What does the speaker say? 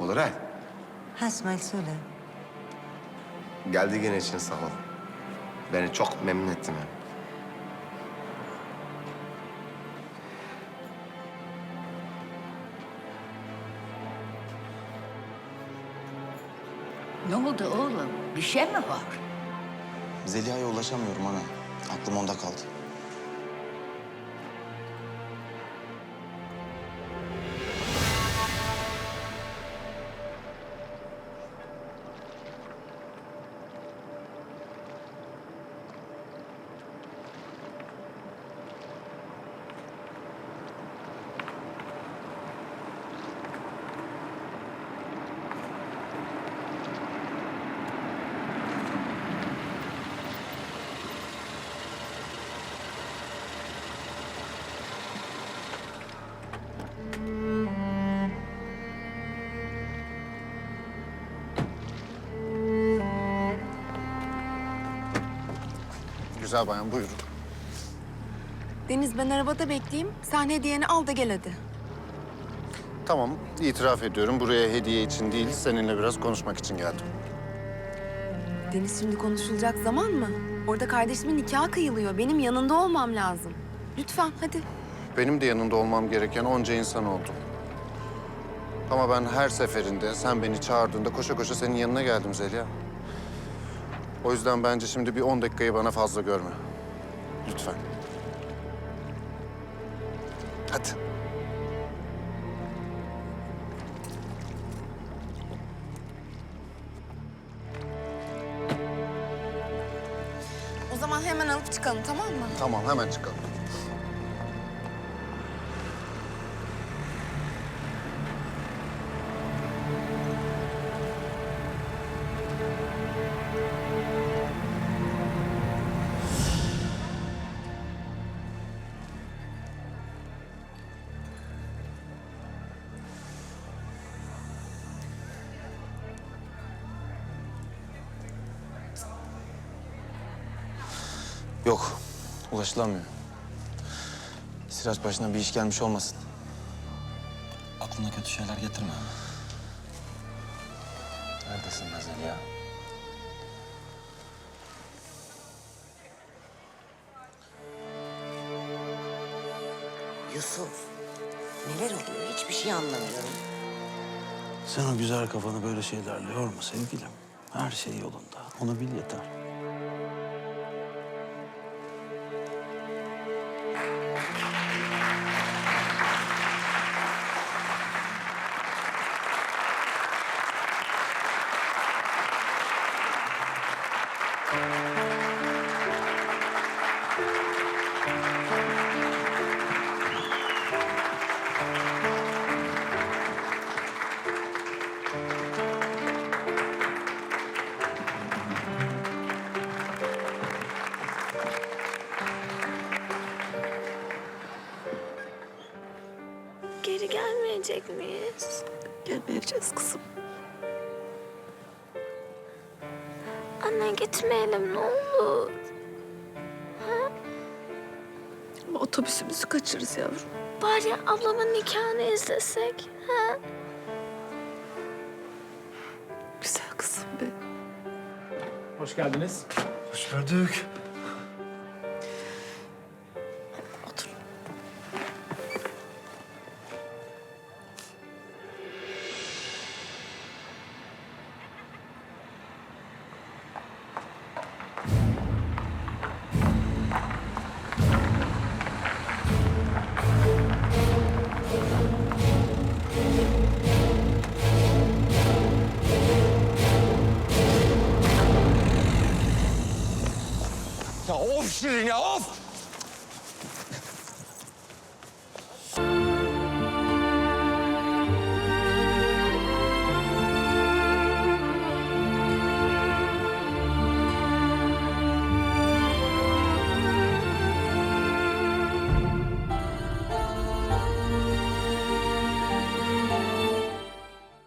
Olur ha. Ha İsmail söyle. Geldiğin için sağ ol. Beni çok memnun ettin. ha. Ne oldu oğlum? Bir şey mi var? Zeliha'ya ulaşamıyorum ana. Aklım onda kaldı. Güzel bayan buyurun. Deniz ben arabada bekleyeyim. Sen hediyeni al da gel hadi. Tamam itiraf ediyorum buraya hediye için değil seninle biraz konuşmak için geldim. Deniz şimdi konuşulacak zaman mı? Orada kardeşimin nikahı kıyılıyor. Benim yanında olmam lazım. Lütfen hadi. Benim de yanında olmam gereken onca insan oldu. Ama ben her seferinde sen beni çağırdığında koşa koşa senin yanına geldim Zeliha. O yüzden bence şimdi bir 10 dakikayı bana fazla görme. Lütfen. Hadi. O zaman hemen alıp çıkalım tamam mı? Tamam hemen çıkalım. Yok, ulaşılamıyor. Siraç başına bir iş gelmiş olmasın. Aklına kötü şeyler getirme. Neredesin be Zeliha? Yusuf. Neler oluyor hiçbir şey anlamıyorum. Sen o güzel kafanı böyle şeylerle yorma sevgilim. Her şey yolunda. Onu bil yeter. Geri gelmeyecek miyiz? Gelmeyeceğiz kızım. Anne gitmeyelim ne olur. Ama otobüsümüzü kaçırırız yavrum. Bari ablamın nikahını izlesek. Ha? Güzel kızım be. Hoş geldiniz. Hoş gördük. Of Şirin ya of!